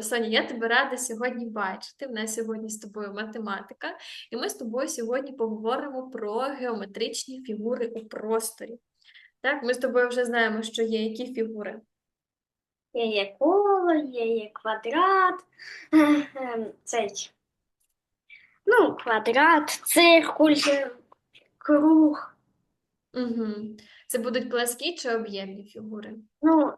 Соня, я тебе рада сьогодні бачити. В нас сьогодні з тобою математика, і ми з тобою сьогодні поговоримо про геометричні фігури у просторі. Так, ми з тобою вже знаємо, що є які фігури. Є є коло, є є квадрат, ем, цей. Ну, квадрат, циркуль, круг. Угу. Це будуть пласкі чи об'ємні фігури? Ну,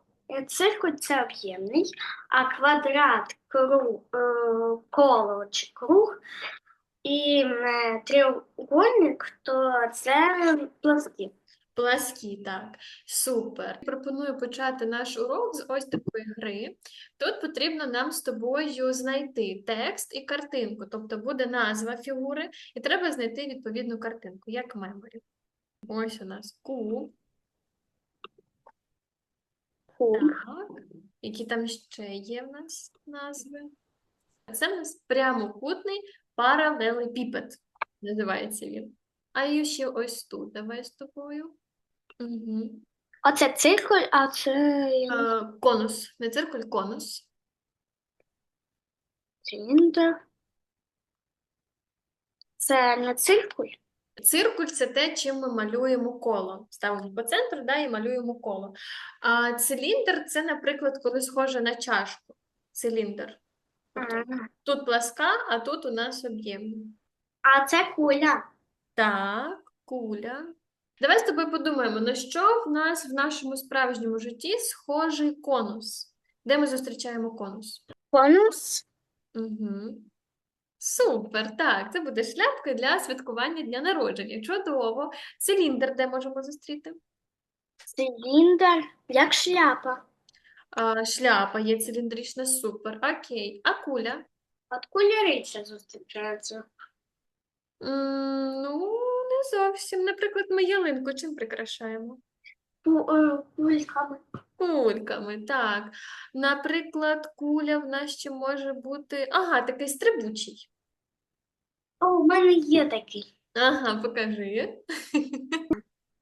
циркуль це об'ємний, а квадрат, круг, е, коло чи круг і е, треугольник, то це пласкі. Пласкі, так. Супер. Пропоную почати наш урок з ось такої гри. Тут потрібно нам з тобою знайти текст і картинку, тобто буде назва фігури, і треба знайти відповідну картинку, як меморі. Ось у нас куб. Так. Які там ще є в нас назви? Це в нас прямокутний паралелепіпед, називається він. А є ще ось тут. Давай з тобою. Угу. Оце циркуль, а це Е, конус, не циркуль, конус. циліндр. Це не циркуль. Циркуль це те, чим ми малюємо коло. Ставимо по центру да, і малюємо коло. А циліндр це, наприклад, коли схоже на чашку. Циліндр. Тобто тут пласка, а тут у нас об'ємний. А це куля. Так, куля. Давай з тобою подумаємо, на що в нас в нашому справжньому житті схожий конус? Де ми зустрічаємо конус? Конус. Угу. Супер, так, це буде шляпка для святкування дня народження. Чудово. Циліндр, де можемо зустріти? Циліндр, як шляпа. А, шляпа є циліндрична, супер. Окей. А куля? От кулярича зустрічаються. М, ну, не зовсім. Наприклад, ми ялинку чим прикрашаємо? Ку- е, Кульками. Кульками, так. Наприклад, куля в нас ще може бути. Ага, такий стрибучий. О, у мене є такий. Ага, покажи.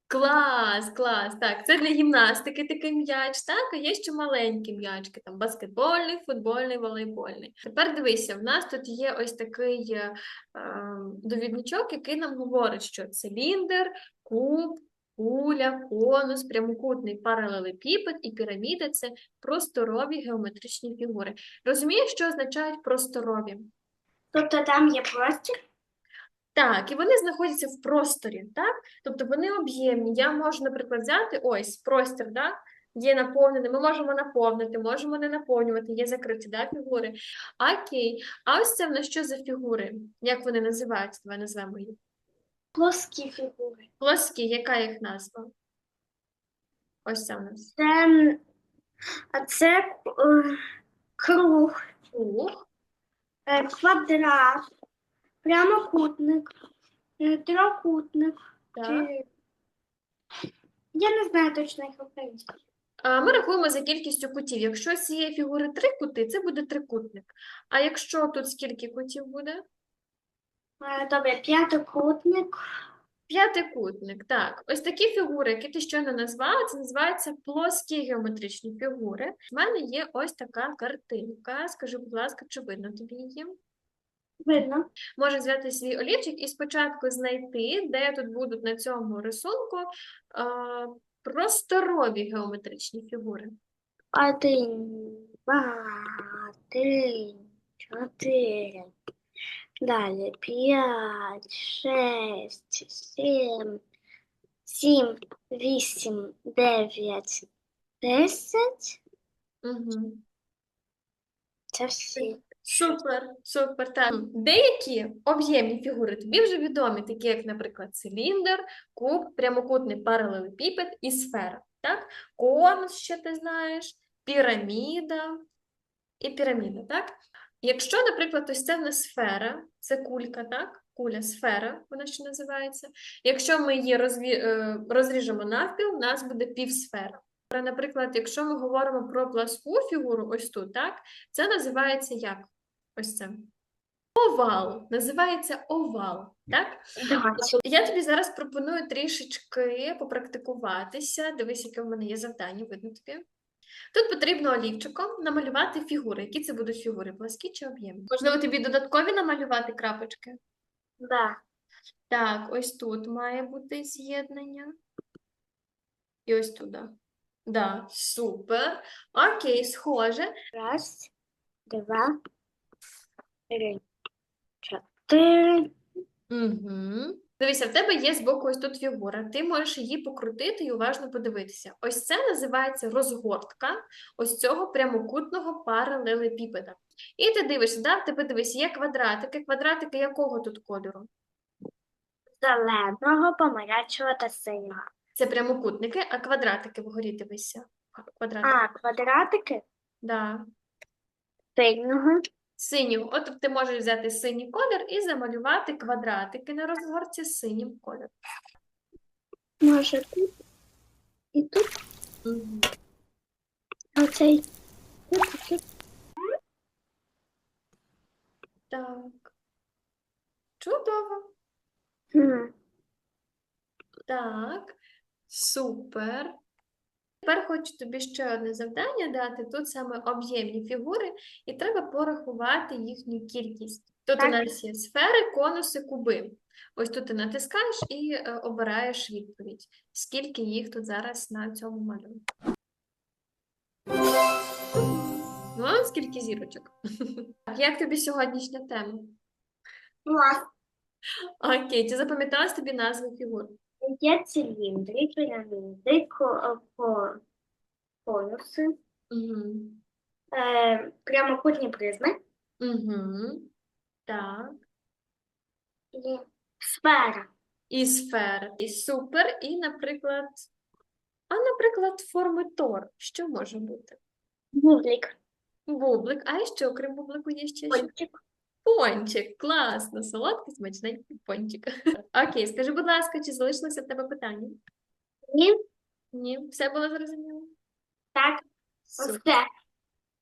Клас, клас. Так, це для гімнастики такий м'яч, так? А є ще маленькі м'ячки, там баскетбольний, футбольний, волейбольний. Тепер дивися, в нас тут є ось такий е, е, довідничок, який нам говорить, що циліндр, куб, куля, конус, прямокутний паралелепіпед і піраміда це просторові геометричні фігури. Розумієш, що означають просторові? Тобто там є простір. Так, і вони знаходяться в просторі, так? Тобто вони об'ємні. Я можу, наприклад, взяти ось простір, да? Є наповнений, ми можемо наповнити, можемо не наповнювати, є закриті да, фігури. Окей, а ось це в нас що за фігури? Як вони називаються? Давай назвемо їх. Плоскі фігури. Плоскі, яка їх назва? Ось це в нас. Це, а це е, круг, Круг, е, квадрат, прямокутник, е, трикутник. так. Чи... Я не знаю точно їх українською. А Ми рахуємо за кількістю кутів. Якщо з цієї фігури три кути, це буде трикутник. А якщо тут скільки кутів буде? Е, Добре, п'ятикутник. П'ятикутник, так. Ось такі фігури, які ти щойно назвала, це називаються плоскі геометричні фігури. У мене є ось така картинка. Скажи, будь ласка, чи видно тобі її? Видно. Можеш взяти свій олівчик і спочатку знайти, де тут будуть на цьому рисунку а, просторові геометричні фігури. Один, два, три, чотири. Далі п'ять, шесть, сім, сім, вісім, дев'ять, десять. Угу. Це всі. Супер, супер. Так. Деякі об'ємні фігури тобі вже відомі, такі як, наприклад, циліндр, куб, прямокутний паралелепіпед і сфера. Так? Конус ще ти знаєш, піраміда і піраміда, так? Якщо, наприклад, ось це в нас сфера, це кулька, так? Куля, сфера, вона ще називається. Якщо ми її розві... е, розріжемо навпіл, у нас буде півсфера. Наприклад, якщо ми говоримо про пласку фігуру, ось тут, так? Це називається як? Ось це. Овал. Називається овал, так? Давай. Я тобі зараз пропоную трішечки попрактикуватися. Дивись, яке в мене є завдання, видно тобі. Тут потрібно олівчиком намалювати фігури. Які це будуть фігури? Пласкі чи об'ємні? Можливо, тобі додаткові намалювати крапочки? Да. Так, ось тут має бути з'єднання. І ось туди. Да, супер. Окей, схоже. Раз, два, три, чотири. Угу. Дивися, в тебе є збоку ось тут фігура. Ти можеш її покрутити і уважно подивитися. Ось це називається розгортка ось цього прямокутного паралелепіпеда. І ти дивишся, да? в тебе дивись, є квадратики. Квадратики якого тут кольору? Зеленого, помаранчевого та синього. Це прямокутники, а квадратики вгорі дивися. Квадратики. А, квадратики Да. синього. Синю. От ти можеш взяти синій колір і замалювати квадратики на розгорці з синім кольором. Може тут і тут Угу. оцей. Тут, і тут. Так. Чудово. М, Так. Супер. Тепер хочу тобі ще одне завдання дати. Тут саме об'ємні фігури, і треба порахувати їхню кількість. Тут у нас є сфери, конуси, куби. Ось тут ти натискаєш і е, обираєш відповідь. Скільки їх тут зараз на цьому малюнку? Ну, скільки зірочок? Як тобі сьогоднішня тема? Клас. Окей, чи запам'яталась тобі назви фігур? Є циліндри, піраміди, ко- ко- конуси, Угу. е, прямокутні призми Угу. Так. і сфера. І сфера. І супер. І, наприклад, а, наприклад, форми тор. Що може бути? Бублик. Бублик. А ще окрім бублику є ще що? Пончик. Пончик. Класно. Солодкий, смачненький пончик. Окей, скажи, будь ласка, чи залишилося в тебе питання? Ні, Ні, все було зрозуміло? так, Супер. все.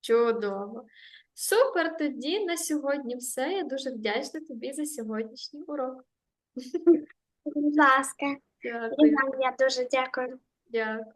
Чудово. Супер, тоді на сьогодні все. Я дуже вдячна тобі за сьогоднішній урок. Будь ласка. Дякую. Я дуже дякую. Дякую.